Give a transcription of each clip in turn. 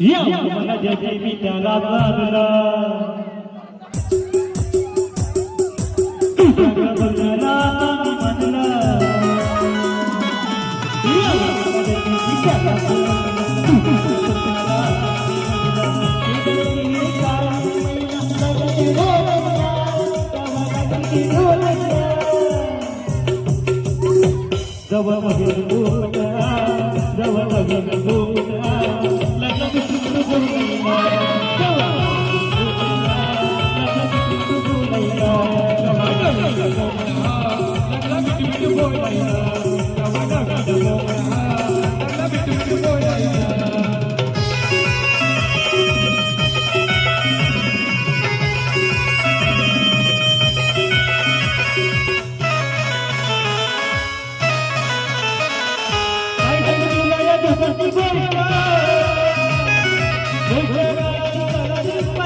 يوم نجد من الأضلال Jawab Oh,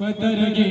ಪದರಗೆ